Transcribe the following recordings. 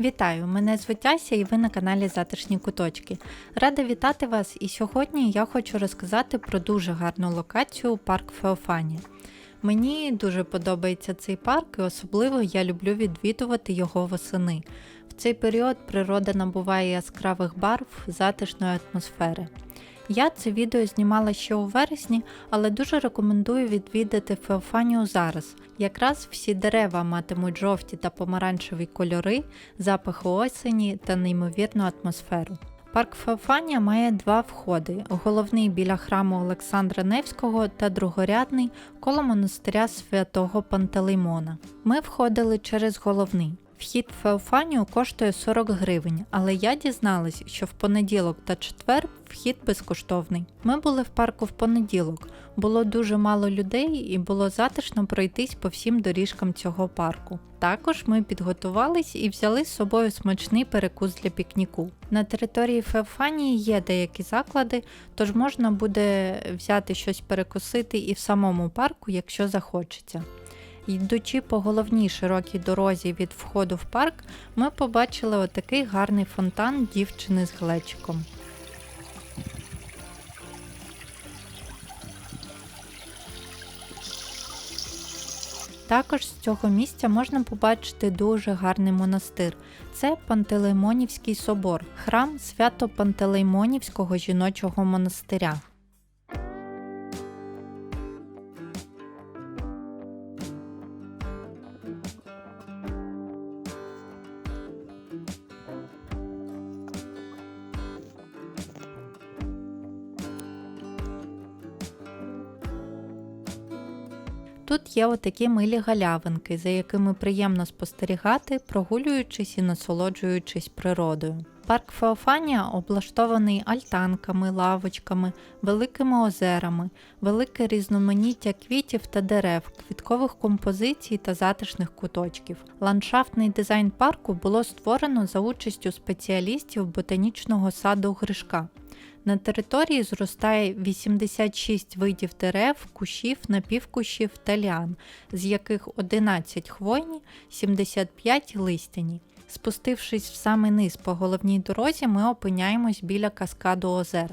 Вітаю! Мене звуть Ася і ви на каналі Затишні Куточки. Рада вітати вас і сьогодні я хочу розказати про дуже гарну локацію парк Феофані. Мені дуже подобається цей парк, і особливо я люблю відвідувати його восени. В цей період природа набуває яскравих барв, затишної атмосфери. Я це відео знімала ще у вересні, але дуже рекомендую відвідати Феофанію зараз. Якраз всі дерева матимуть жовті та помаранчеві кольори, запахи осені та неймовірну атмосферу. Парк Феофанія має два входи: головний біля храму Олександра Невського та другорядний коло монастиря святого Пантелеймона. Ми входили через головний. Вхід в Феофанію коштує 40 гривень, але я дізналась, що в понеділок та четвер вхід безкоштовний. Ми були в парку в понеділок, було дуже мало людей і було затишно пройтись по всім доріжкам цього парку. Також ми підготувались і взяли з собою смачний перекус для пікніку. На території Феофанії є деякі заклади, тож можна буде взяти щось перекусити і в самому парку, якщо захочеться. Йдучи по головній широкій дорозі від входу в парк, ми побачили отакий гарний фонтан дівчини з глечиком. Також з цього місця можна побачити дуже гарний монастир. Це Пантелеймонівський собор, храм свято Пантелеймонівського жіночого монастиря. Тут є отакі милі галявинки, за якими приємно спостерігати, прогулюючись і насолоджуючись природою. Парк Феофанія облаштований альтанками, лавочками, великими озерами, велике різноманіття квітів та дерев, квіткових композицій та затишних куточків. Ландшафтний дизайн парку було створено за участю спеціалістів ботанічного саду Гришка. На території зростає 86 видів дерев, кущів, напівкущів та ліан, з яких 11 хвойні, 75 листяні. Спустившись в самий низ по головній дорозі, ми опиняємось біля каскаду озер.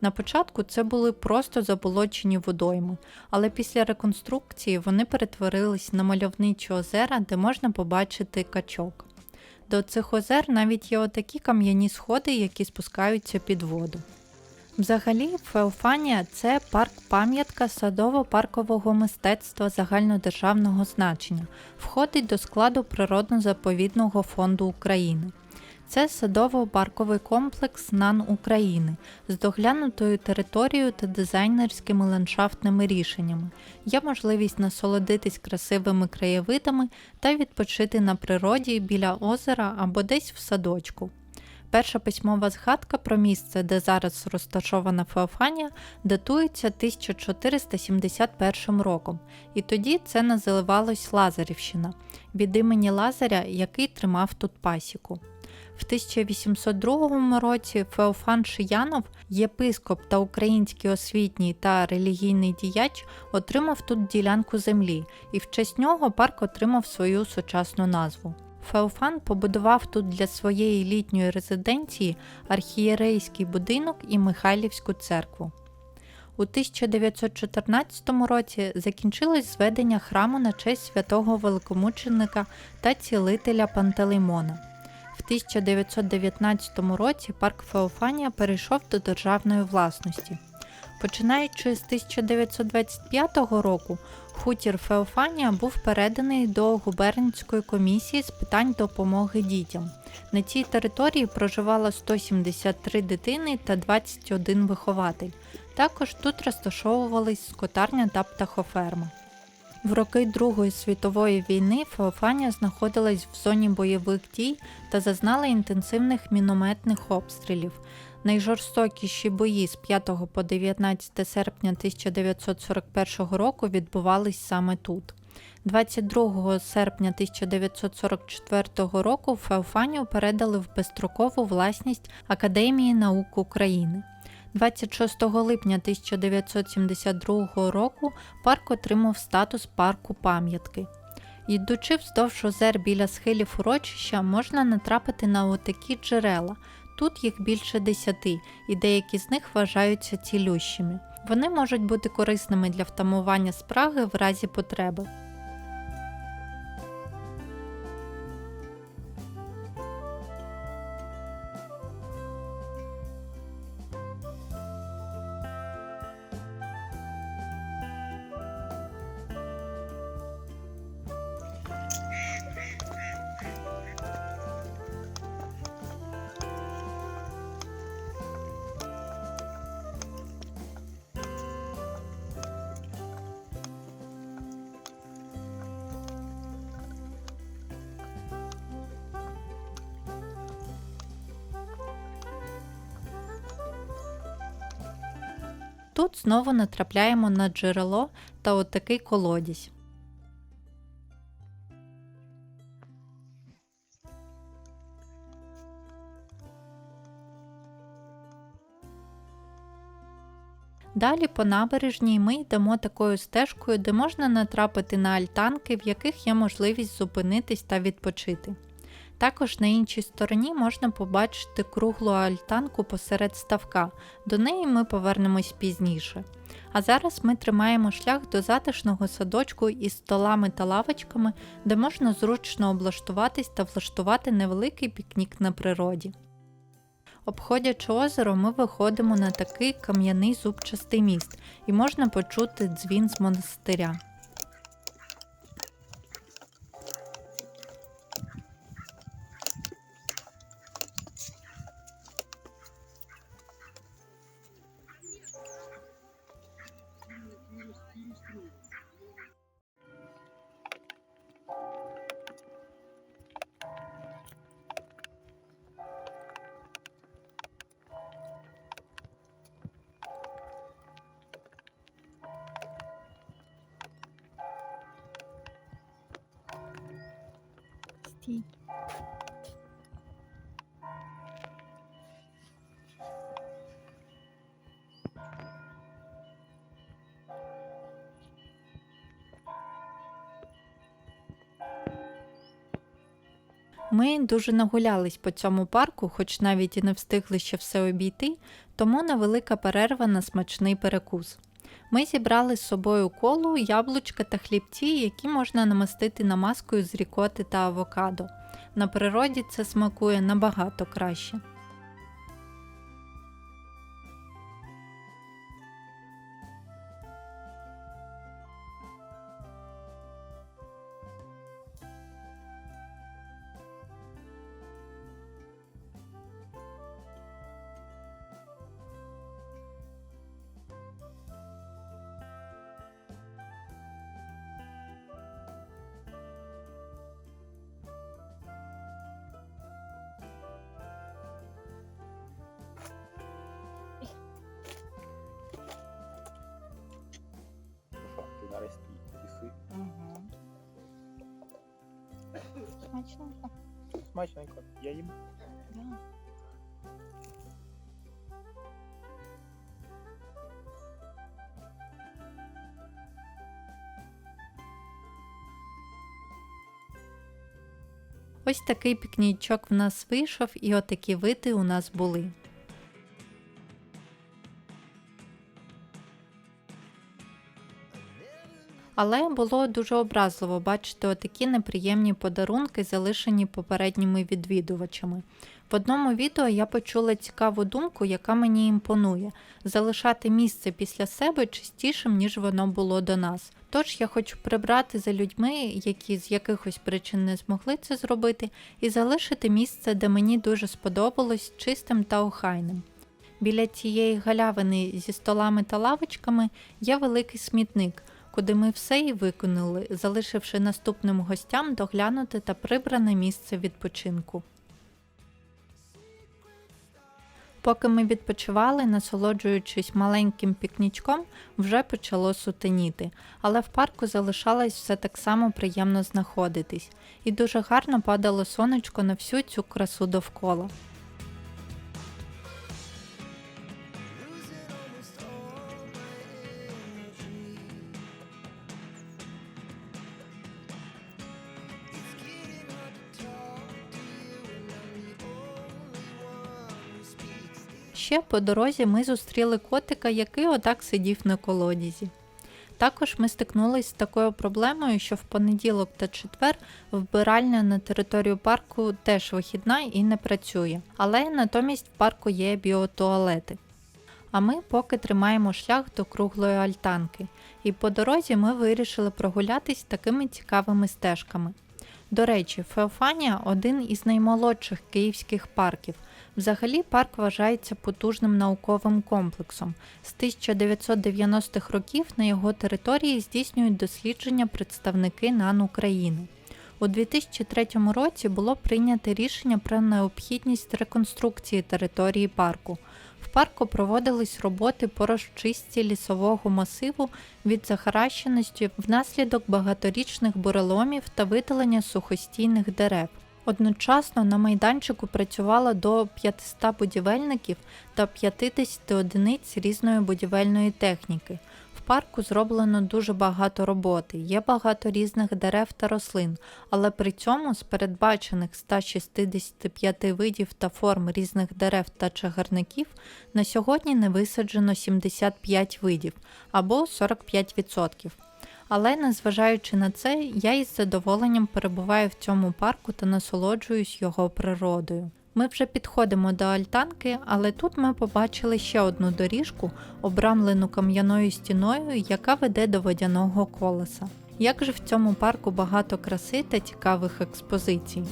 На початку це були просто заболочені водойми, але після реконструкції вони перетворились на мальовничі озера, де можна побачити качок. До цих озер навіть є отакі кам'яні сходи, які спускаються під воду. Взагалі, Феофанія це парк-пам'ятка садово-паркового мистецтва загальнодержавного значення, входить до складу природно-заповідного фонду України. Це садово-парковий комплекс НАН України з доглянутою територією та дизайнерськими ландшафтними рішеннями. Є можливість насолодитись красивими краєвидами та відпочити на природі біля озера або десь в садочку. Перша письмова згадка про місце, де зараз розташована Феофанія, датується 1471 роком, і тоді це називалось Лазарівщина від імені Лазаря, який тримав тут пасіку. В 1802 році Феофан Шиянов, єпископ та український освітній та релігійний діяч, отримав тут ділянку землі, і в честь нього парк отримав свою сучасну назву. Феофан побудував тут для своєї літньої резиденції архієрейський будинок і Михайлівську церкву. У 1914 році закінчилось зведення храму на честь святого великомученика та цілителя Пантелеймона. В 1919 році парк Феофанія перейшов до державної власності. Починаючи з 1925 року, хутір Феофанія був переданий до губернської комісії з питань допомоги дітям. На цій території проживало 173 дитини та 21 вихователь. Також тут розташовувались скотарня та птахоферма. В роки Другої світової війни Феофанія знаходилась в зоні бойових дій та зазнала інтенсивних мінометних обстрілів. Найжорстокіші бої з 5 по 19 серпня 1941 року відбувались саме тут. 22 серпня 1944 року Феофанію передали в безстрокову власність Академії наук України. 26 липня 1972 року парк отримав статус парку пам'ятки. Йдучи вздовж озер біля схилів урочища, можна натрапити на отакі джерела. Тут їх більше десяти, і деякі з них вважаються цілющими. Вони можуть бути корисними для втамування спраги в разі потреби. Тут знову натрапляємо на джерело та отакий колодязь. Далі по набережній ми йдемо такою стежкою, де можна натрапити на альтанки, в яких є можливість зупинитись та відпочити. Також на іншій стороні можна побачити круглу альтанку посеред ставка, до неї ми повернемось пізніше. А зараз ми тримаємо шлях до затишного садочку із столами та лавочками, де можна зручно облаштуватись та влаштувати невеликий пікнік на природі. Обходячи озеро, ми виходимо на такий кам'яний зубчастий міст і можна почути дзвін з монастиря. Стій. Ми дуже нагулялись по цьому парку, хоч навіть і не встигли ще все обійти, тому невелика перерва на смачний перекус. Ми зібрали з собою колу, яблучка та хлібці, які можна намастити намазкою з рікоти та авокадо. На природі це смакує набагато краще. Смачненько. Смачненько. Я їм. Да. Ось такий пікнічок в нас вийшов, і отакі види у нас були. Але було дуже образливо бачити отакі неприємні подарунки, залишені попередніми відвідувачами. В одному відео я почула цікаву думку, яка мені імпонує залишати місце після себе чистішим, ніж воно було до нас. Тож я хочу прибрати за людьми, які з якихось причин не змогли це зробити, і залишити місце, де мені дуже сподобалось, чистим та охайним. Біля цієї галявини зі столами та лавочками є великий смітник, куди ми все і виконали, залишивши наступним гостям доглянути та прибране місце відпочинку. Поки ми відпочивали, насолоджуючись маленьким пікнічком, вже почало сутеніти, але в парку залишалось все так само приємно знаходитись, і дуже гарно падало сонечко на всю цю красу довкола. Ще по дорозі ми зустріли котика, який отак сидів на колодязі. Також ми стикнулися з такою проблемою, що в понеділок та четвер вбиральня на територію парку теж вихідна і не працює, але натомість в парку є біотуалети. А ми поки тримаємо шлях до круглої альтанки, і по дорозі ми вирішили прогулятись такими цікавими стежками. До речі, Феофанія один із наймолодших київських парків. Взагалі парк вважається потужним науковим комплексом. З 1990-х років на його території здійснюють дослідження представники НАН України. У 2003 році було прийнято рішення про необхідність реконструкції території парку. В парку проводились роботи по розчистці лісового масиву від захаращеності внаслідок багаторічних буреломів та видалення сухостійних дерев. Одночасно на майданчику працювало до 500 будівельників та 50 одиниць різної будівельної техніки. В парку зроблено дуже багато роботи, є багато різних дерев та рослин, але при цьому з передбачених 165 видів та форм різних дерев та чагарників на сьогодні не висаджено 75 видів або 45%. Але незважаючи на це, я із задоволенням перебуваю в цьому парку та насолоджуюсь його природою. Ми вже підходимо до альтанки, але тут ми побачили ще одну доріжку, обрамлену кам'яною стіною, яка веде до водяного колеса. Як же в цьому парку багато краси та цікавих експозицій.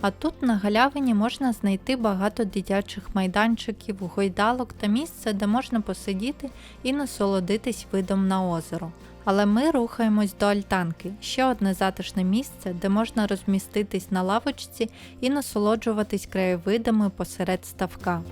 А тут на галявині можна знайти багато дитячих майданчиків, гойдалок та місце, де можна посидіти і насолодитись видом на озеро. Але ми рухаємось до альтанки, ще одне затишне місце, де можна розміститись на лавочці і насолоджуватись краєвидами посеред ставка.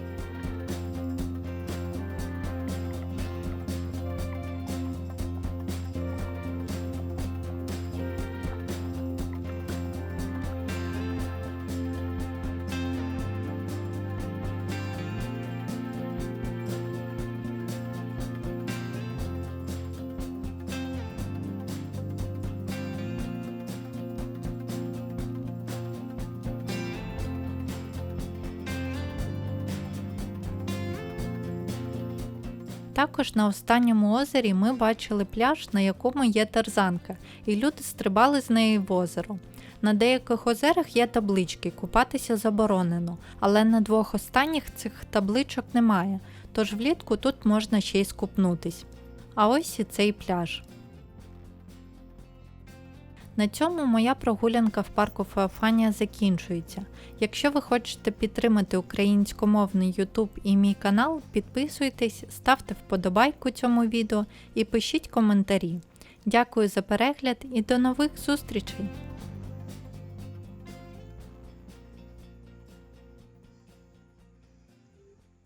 Також на останньому озері ми бачили пляж, на якому є тарзанка, і люди стрибали з неї в озеро. На деяких озерах є таблички купатися заборонено, але на двох останніх цих табличок немає, тож влітку тут можна ще й скупнутись. А ось і цей пляж. На цьому моя прогулянка в парку Феофанія закінчується. Якщо ви хочете підтримати українськомовний YouTube і мій канал, підписуйтесь, ставте вподобайку цьому відео і пишіть коментарі. Дякую за перегляд і до нових зустрічей!